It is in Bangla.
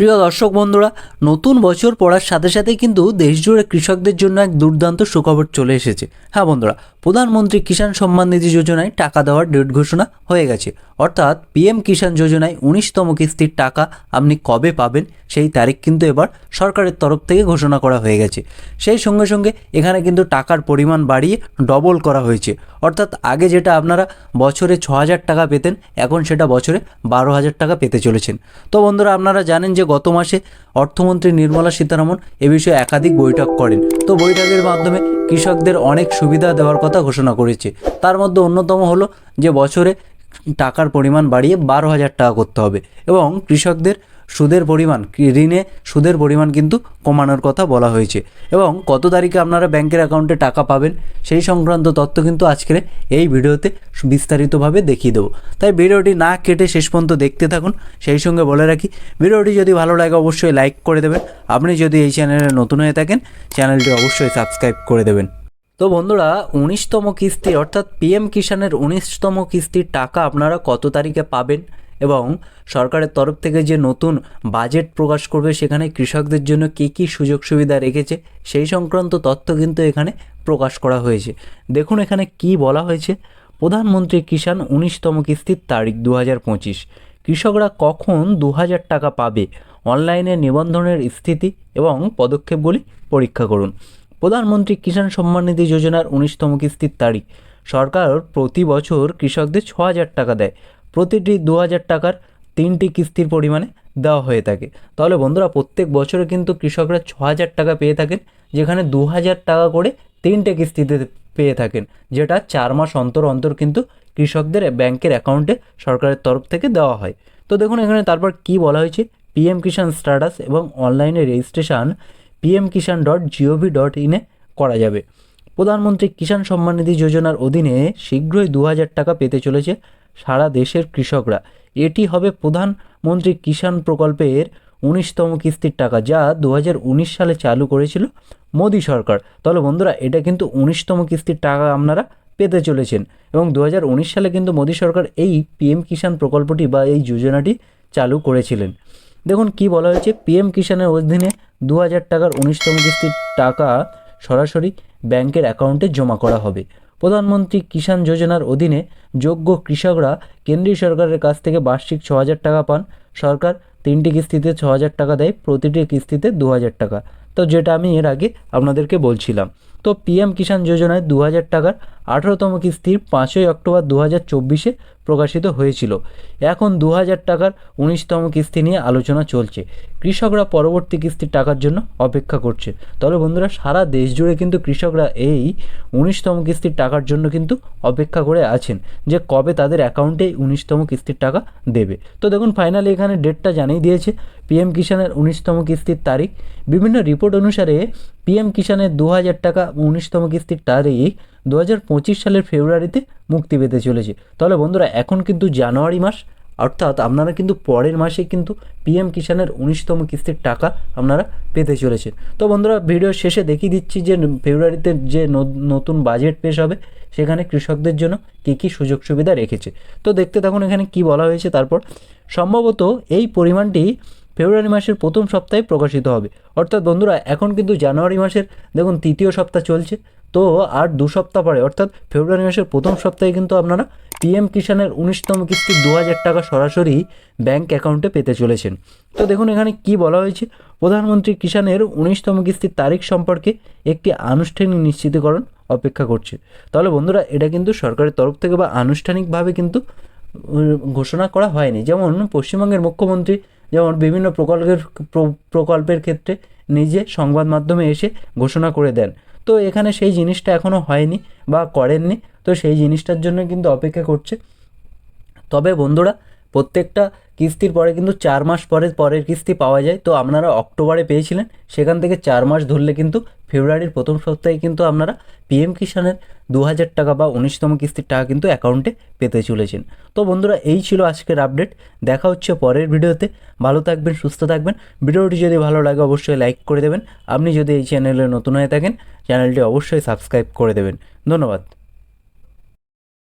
প্রিয় দর্শক বন্ধুরা, নতুন বছর পড়ার সাথে সাথে কিন্তু দেশজুড়ে কৃষকদের জন্য এক দুর্দান্ত সুখবর চলে এসেছে। হ্যাঁ বন্ধুরা, প্রধানমন্ত্রী কিষাণ সম্মান নিধি যোজনায় টাকা দেওয়ার ডেট ঘোষণা হয়ে গেছে। অর্থাৎ পিএম কিষাণ যোজনায় উনিশতম কিস্তির টাকা আপনি কবে পাবেন সেই তারিখ কিন্তু এবার সরকারের তরফ থেকে ঘোষণা করা হয়ে গেছে। সেই সঙ্গে সঙ্গে এখানে কিন্তু টাকার পরিমাণ বাড়িয়ে ডবল করা হয়েছে। অর্থাৎ আগে যেটা আপনারা বছরে ছ হাজার টাকা পেতেন, এখন সেটা বছরে বারো হাজার টাকা পেতে চলেছেন। তো বন্ধুরা, আপনারা জানেন যে গত মাসে অর্থমন্ত্রী নির্মলা সীতারামন এ বিষয়ে একাধিক বৈঠক করেন। তো বৈঠকের মাধ্যমে কৃষকদের অনেক সুবিধা দেওয়ার কথা ঘোষণা করেছে। তার মধ্যে অন্যতম হলো যে বছরে টাকার পরিমাণ বাড়িয়ে বারো হাজার টাকা করতে হবে এবং কৃষকদের সুদের পরিমাণ ঋণে সুদের পরিমাণ কিন্তু কমানোর কথা বলা হয়েছে। এবং কত তারিখে আপনারা ব্যাংকের অ্যাকাউন্টে টাকা পাবেন, সেই সংক্রান্ত তথ্য কিন্তু আজকের এই ভিডিওতে বিস্তারিতভাবে দেখিয়ে দেবো। তাই ভিডিওটি না কেটে শেষ পর্যন্ত দেখতে থাকুন, সেই সঙ্গে বলে রাখি, ভিডিওটি যদি ভালো লাগে অবশ্যই লাইক করে দেবেন। আপনি যদি এই চ্যানেলে নতুন হয়ে থাকেন, চ্যানেলটি অবশ্যই সাবস্ক্রাইব করে দেবেন। তো বন্ধুরা, উনিশতম কিস্তি, অর্থাৎ পিএম কিষাণের উনিশতম কিস্তির টাকা আপনারা কত তারিখে পাবেন? এবং সরকারের তরফ থেকে যে নতুন বাজেট প্রকাশ করবে, সেখানে কৃষকদের জন্য কী কী সুযোগ সুবিধা রেখেছে, সেই সংক্রান্ত তথ্য কিন্তু এখানে প্রকাশ করা হয়েছে। দেখুন এখানে কি বলা হয়েছে। প্রধানমন্ত্রী কিষাণ উনিশতম কিস্তির তারিখ দু পঁচিশ। কৃষকরা কখন দু হাজার টাকা পাবে? অনলাইনে নিবন্ধনের স্থিতি এবং পদক্ষেপগুলি পরীক্ষা করুন। প্রধানমন্ত্রী কিষাণ সম্মান নিধি যোজনার উনিশতম কিস্তির তারিখ। সরকার প্রতি বছর কৃষকদের ছ হাজার টাকা দেয়। প্রতিটি দু হাজার টাকার তিনটি কিস্তির পরিমাণে দেওয়া হয়ে থাকে। তাহলে বন্ধুরা, প্রত্যেক বছরে কিন্তু কৃষকরা ছ হাজার টাকা পেয়ে থাকেন, যেখানে দু হাজার টাকা করে তিনটে কিস্তিতে পেয়ে থাকেন, যেটা চার মাস অন্তর অন্তর কিন্তু কৃষকদের ব্যাংকের অ্যাকাউন্টে সরকারের তরফ থেকে দেওয়া হয়। তো দেখুন এখানে তারপর কি বলা হয়েছে? পিএম কিষাণ স্ট্যাটাস এবং অনলাইনে registration PM Kisan dot GOV dot ইনে করা যাবে। প্রধানমন্ত্রী কিষাণ সম্মান নিধি যোজনার অধীনে শীঘ্রই দু হাজার টাকা পেতে চলেছে সারা দেশের কৃষকরা। এটি হবে প্রধানমন্ত্রী কিষাণ প্রকল্পের উনিশতম কিস্তির টাকা যা দু হাজার উনিশ সালে চালু করেছিল মোদী সরকার। তাহলে বন্ধুরা, এটা কিন্তু উনিশতম কিস্তির টাকা আপনারা পেতে চলেছেন এবং দু হাজার উনিশ সালে কিন্তু মোদী সরকার এই পিএম কিষাণ প্রকল্পটি বা এই যোজনাটি চালু করেছিলেন। দেখুন কি বলা হয়েছে, পিএম কিষাণের অধীনে দু হাজার টাকার উনিশতম কিস্তির টাকা সরাসরি ব্যাংকের অ্যাকাউন্টে জমা করা হবে। প্রধানমন্ত্রী কিষাণ যোজনার অধীনে যোগ্য কৃষকরা কেন্দ্রীয় সরকারের কাছ থেকে বার্ষিক ছ হাজার টাকা পান। সরকার তিনটি কিস্তিতে ছ হাজার টাকা দেয়, প্রতিটি কিস্তিতে দু হাজার টাকা। তো যেটা আমি এর আগে আপনাদেরকে বলছিলাম। তো পিএম কিষাণ যোজনায় দু হাজার টাকার আঠারোতম কিস্তির পাঁচই অক্টোবর দু হাজার চব্বিশে প্রকাশিত হয়েছিল। এখন দু হাজার টাকার উনিশতম কিস্তি নিয়ে আলোচনা চলছে। কৃষকরা পরবর্তী কিস্তির টাকার জন্য অপেক্ষা করছে। তবে বন্ধুরা, সারা দেশ জুড়ে কিন্তু কৃষকরা এই উনিশতম কিস্তির টাকার জন্য কিন্তু অপেক্ষা করে আছেন যে কবে তাদের অ্যাকাউন্টে উনিশতম কিস্তির টাকা দেবে। তো দেখুন, ফাইনালি এখানে ডেটটা জানিয়ে দিয়েছে। পিএম কিষাণের উনিশতম কিস্তির তারিখ। বিভিন্ন রিপোর্ট অনুসারে পিএম কিষাণের দু হাজার টাকা উনিশতম কিস্তির তারিখ দু হাজার পঁচিশ সালের ফেব্রুয়ারিতে মুক্তি পেতে চলেছে। তাহলে বন্ধুরা, এখন কিন্তু জানুয়ারি মাস, অর্থাৎ আপনারা কিন্তু পরের মাসে কিন্তু পিএম কিষাণের উনিশতম কিস্তির টাকা আপনারা পেতে চলেছেন। তো বন্ধুরা ভিডিও শেষে দেখিয়ে দিচ্ছি যে ফেব্রুয়ারিতে যে নতুন বাজেট পেশ হবে, সেখানে কৃষকদের জন্য কী কী সুযোগ সুবিধা রেখেছে। তো দেখতে থাকুন এখানে কি বলা হয়েছে, তারপর। সম্ভবত এই পরিমাণটি ফেব্রুয়ারি মাসের প্রথম সপ্তাহে প্রকাশিত হবে। অর্থাৎ বন্ধুরা, এখন কিন্তু জানুয়ারি মাসের, দেখুন, তৃতীয় সপ্তাহ চলছে। তো আর দু সপ্তাহ পরে, অর্থাৎ ফেব্রুয়ারি মাসের প্রথম সপ্তাহে কিন্তু আপনারা পিএম কিষাণের উনিশতম কিস্তি দু হাজার টাকা সরাসরি ব্যাংক অ্যাকাউন্টে পেতে চলেছেন। তো দেখুন, এখানে কি বলা হয়েছে? প্রধানমন্ত্রী কিষাণের উনিশতম কিস্তির তারিখ সম্পর্কে একটি আনুষ্ঠানিক নিশ্চিতকরণ অপেক্ষা করছে। তাহলে বন্ধুরা, এটা কিন্তু সরকারের তরফ থেকে বা আনুষ্ঠানিকভাবে কিন্তু ঘোষণা করা হয়নি। যেমন পশ্চিমবঙ্গের মুখ্যমন্ত্রী যেমন বিভিন্ন প্রকল্পের প্র- প্রকল্পের ক্ষেত্রে নিজে সংবাদ মাধ্যমে এসে ঘোষণা করে দেন। তো এখানে সেই জিনিসটা এখনও হয়নি বা করেননি, তো সেই জিনিসটার জন্য কিন্তু অপেক্ষা করছে। তবে বন্ধুরা, প্রত্যেকটা কিস্তির পরে কিন্তু চার মাস পরে, পরের কিস্তি পাওয়া যায়। তো আপনারা অক্টোবরে পেয়েছিলেন, সেখান থেকে চার মাস ধরলে কিন্তু ফেব্রুয়ারির প্রথম সপ্তাহে কিন্তু আপনারা পিএম কিষাণের দু হাজার টাকা বা উনিশতম কিস্তির টাকা কিন্তু অ্যাকাউন্টে পেতে চলেছেন। তো বন্ধুরা, এই ছিল আজকের আপডেট দেখা হচ্ছে পরের ভিডিওতে। ভালো থাকবেন, সুস্থ থাকবেন। ভিডিওটি যদি ভালো লাগে, অবশ্যই লাইক করে দেবেন। আপনি যদি এই চ্যানেলে নতুন হয়ে থাকেন চ্যানেলটি অবশ্যই সাবস্ক্রাইব করে দেবেন। ধন্যবাদ।